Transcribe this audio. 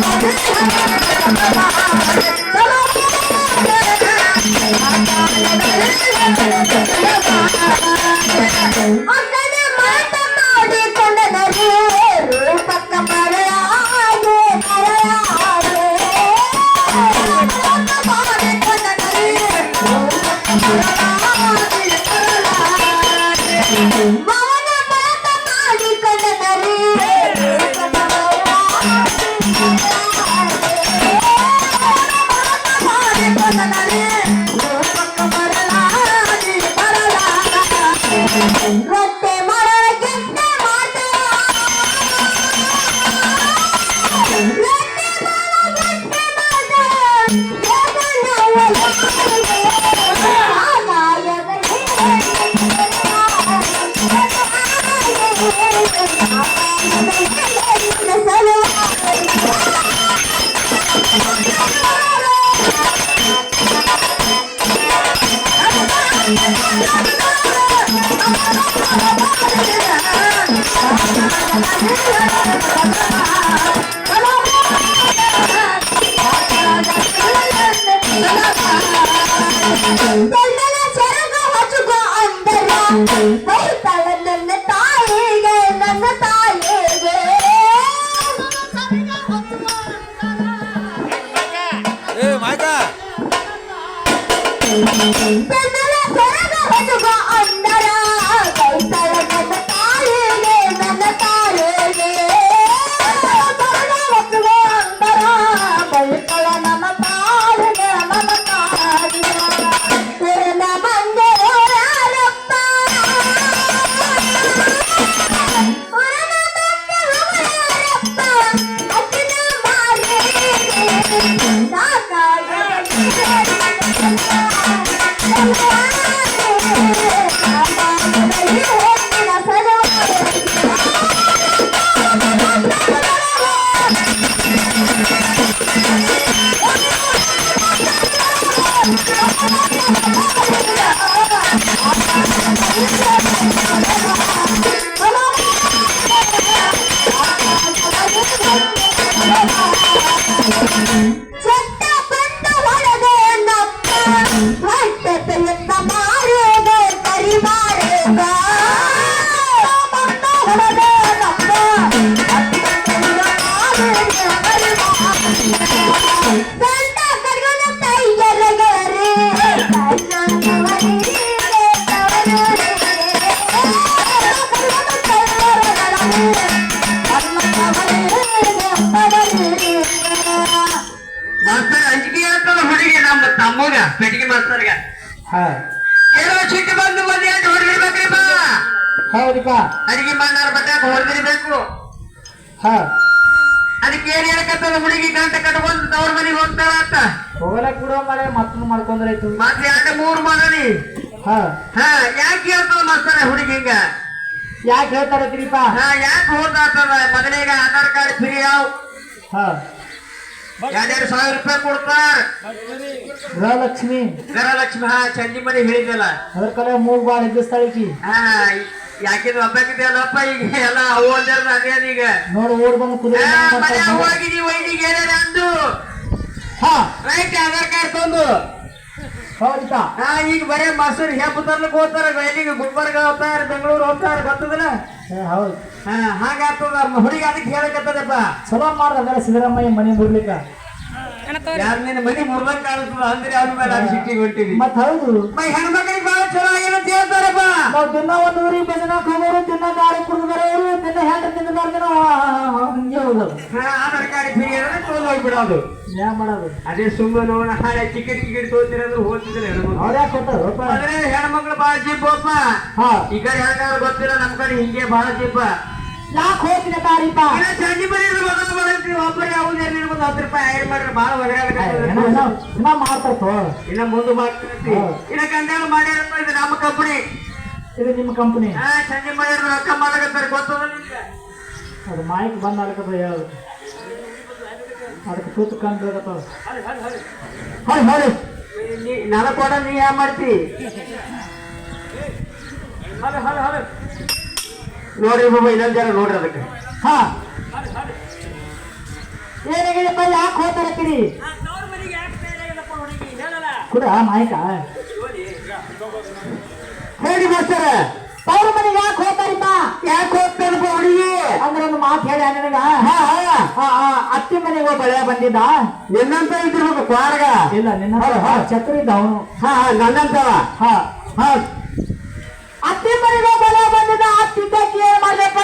I'm sorry. ತಮ್ಮಗ ಪೆಟ್ಟಿಗೆ ಮಾಸ್ತರ್ಗ ಹಾ. ಏನೋ ಸಿಟ್ಟು ಬಂದು ಬಂದು ಹೊರಗಿರ್ಬೇಕ್ರಿ ಬಾ ಹೌದಪ್ಪ ಅಡಿಗೆ ಮಣ್ಣಾರ ಬಟ್ಟಾಕ ಹೊರಗಿರ್ಬೇಕು ಹಾ. ಅದಕ್ಕೆ ಏನ್ ಹೇಳಕತ್ತದ ಹುಡುಗಿ ಗಂಟ ಕಟ್ಕೊಂಡು ತವ್ರ ಮನೆಗೆ ಹೋಗ್ತಾಳ ಅಂತ. ಹೋಗಲಕ್ ಬಿಡೋ ಮಳೆ ಮತ್ತೊಂದು ಮಾಡ್ಕೊಂಡ್ರಾಯ್ತು ಮತ್ತೆ ಎರಡು ಮೂರು ಮಗನಿ ಹಾ. ಹಾ ಯಾಕೆ ಹೇಳ್ತದ ಮಾಸ್ತರ ಹುಡುಗಿ ಹಿಂಗ? ಯಾಕೆ ಹೇಳ್ತಾರತ್ರಿಪ್ಪ ಹಾ ಯಾಕೆ ಹೋದಾತದ? ಮಗನಿಗೆ ಆಧಾರ್ ಕಾರ್ಡ್ ಫ್ರೀ ಯಾವ? ಹಾ. ಎರಡೆರಡು ಸಾವಿರ ರೂಪಾಯಿ ಕೊಡ್ತಾರ? ಗೃಹಲಕ್ಷ್ಮಿ ಗೃಹಲಕ್ಷ್ಮಿ ಹಾ ಚಂಡಿ ಮನೆ ಹೇಳಿದಲ್ಲ ಅದ್ರ ಕಲೆ ಮೂಗ್ ಬಾಳ ಎಬ್ಬಿಸ್ತಾಳಿಕಿ. ಹಾ ಯಾಕಿದ್ ಇದೆಯಲ್ಲಪ್ಪ ಈಗ? ಎಲ್ಲ ಅವು ಅಂದ್ರ ಈಗ? ನೋಡು ಓಡ್ ಬಂದು ಕುದುರೆ ಮನೆ ವೈನಿಗೆ ಏನೇನ ಅಂದು? ಹಾ. ರೈಟ್ ಆಧಾರ್ ಕಾರ್ಡ್ ತಂದು. ಹಾ ಈಗ ಬರೇ ಮಸೂರ್ ಹೆಬ್ಬ ಹೋಗ್ತಾರ ವೈನಿಗೆ ಗುಲ್ಬರ್ಗ ಹೋಗ್ತಾರ ಬೆಂಗಳೂರು ಹೋಗ್ತಾರ ಗೊತ್ತದಲ್ಲ? ಏ, ಹೌದು. ಹಾ ಹಾಗಾಗ್ತದ ಹುಡುಗಿ ಅದಕ್ಕೆ ಹೇಳಕತ್ತದಪ್ಪ? ಚಲೋ ಅದರ ಸಿದ್ದರಾಮಯ್ಯ ಮನೆ ಬಿಡ್ಲಿಕ್ಕ ಯಾರು ನಿನ್ನ ಮನಿ ಮುರ್ದಂಗ್ ಕಾಣಿಸ್ತದ ಅಂದ್ರೆ ಅವ್ರ ಮೇಲೆ ಅದು ಸಿಟ್ಟಿಗೆ ಹೊಂಟಿವಿ ಮತ್ ಹೌದು. ಮೈ ಹೆಣ್ಮಕ್ಳಿಗೆ ಬಹಳ ಚಲೋ ಏನಂತ ಹೇಳ್ತಾರಪ್ಪ ನಾವ್ ದಿನ ಒಂದ್ ಊರಿಗೆ ಭಜನಕ್ ಹೋಗೋರು ದಿನ ಗಾಳಿ ಕುಡಿದು ಬರೋರು ದಿನ ಹೆಂಡ್ರ ದಿನ ದಿನ ಹಂಗೆ ಹೋಗೋದು. ಹಾ ಆಧಾರ್ ಕಾರ್ಡ್ ಫ್ರೀ ಅಂದ್ರೆ ತೊಗೊಂಡು ಹೋಗ್ಬಿಡೋದು. ಏನ್ ಮಾಡೋದು. ಅದೇ ಸುಮ್ಮನೆ ನೋಡ ಹಾಳೆ ಟಿಕೆಟ್ ಟಿಕೆಟ್ ತೋತಿರ ಅಂದ್ರೆ ಹೋಗ್ತಿದ್ರೆ ಹೆಣ್ಮಕ್ಳು. ಬಾಳ ಯಾಕೆ ಕೊಟ್ಟಾರಪ್ಪ ಹೆಣ್ಮಕ್ಳು ಬಹಳ ಈ ಕಡೆ ಹೆಣ್ಗಾರ ಗೊತ್ತಿಲ್ಲ ನಮ್ ಕಡೆ ಹಿಂಗೆ ಬಹಳ ಜಿಪ್ಪ ಯಾಕೆ ಹೋಗ್ತೀನಿ ತಾರಿಪ್ಪ ಚಂಡಿ ಮನೆ ಮೊದಲು ಇರ್ಬೋದು ಹತ್ತು ರೂಪಾಯಿ ಐದು ಮಾಡ್ರೆ ಒದರಾಗ ಇನ್ನ. ಇನ್ನ ಮುಂದೆ ಮಾಡ್ತೀವಿ. ಹೌದು. ಇನ್ನ ಮಾಡ್ಯಾರಪ್ಪ ಇದು ನಮ್ಮ ಕಂಪನಿ ಇದು ನಿಮ್ಮ ಕಂಪನಿ ಹಾ ಚಂಡಿ ಮನೆ ರೊಕ್ಕ ಮಾಡಕತ್ತಾರೆ ಗೊತ್ತದ ನಿಮ್ಗೆ? ಅದು ಮಾಹಿತಿ ಬಂದ್ ಆಗ್ತದ ಹೇಳು. ಅದಕ್ಕೆ ತೂತು ಕಂಡ್ರಗತ್ತವ ಹೊಳಿ ಹೊಳಿ ನೀ- ನನಗ್ ಕೊಡ ನೀ ಯಾ ಮಾಡ್ತಿ? ನೋಡ್ರಿ ಬಾಬಾ ಇನ್ನೊಂದ್ ಜನ ನೋಡ್ರಿ ಅದಕ್ಕೆ. ಹಾ. ಪೇರೆಗಿಡಪ್ಪ ಯಾಕೆ ಹೋಗ್ತಾರತ್ತೀರಿ ಕೂಡ ಮಾಯಕ? ಹೇಳಿ ಬರ್ತಾರ ತವ್ರ ಮನೆಗೆ ಯಾಕೆ ಹೋಗ್ತಾರಿಪ್ಪ? ಯಾಕೆ ಹೋಗ್ತಾರಪ್ಪ ಹುಡುಗಿ? ಅಂದ್ರೆ ಒಂದು ಮಾತು ಹೇಳ ನನಗ. ಅತ್ತಿ ಮನೆಗೆ ಒಬ್ಬ ಬೆಳೆ ಬಂದಿದ್ದ? ನಿನ್ನಂತ ಇದ್ದಿರ್ಬೇಕು ಕ್ವಾರಗ. ಇಲ್ಲ ನಿನ್ನ ಹಾ ಇದ್ದ ಅವನು. ಹಾ ಹಾ ನನ್ನಂತವ ಹಾ. ಹಾ. ಅತ್ತಿ ಮನೆಗೆ ಒಬ್ಬ ಬೆಳೆ ಬಂದಿದ್ದ ಅತ್ತಿದ್ದ ಕೇರ್ ಮಾಡ್ಲಪ್ಪ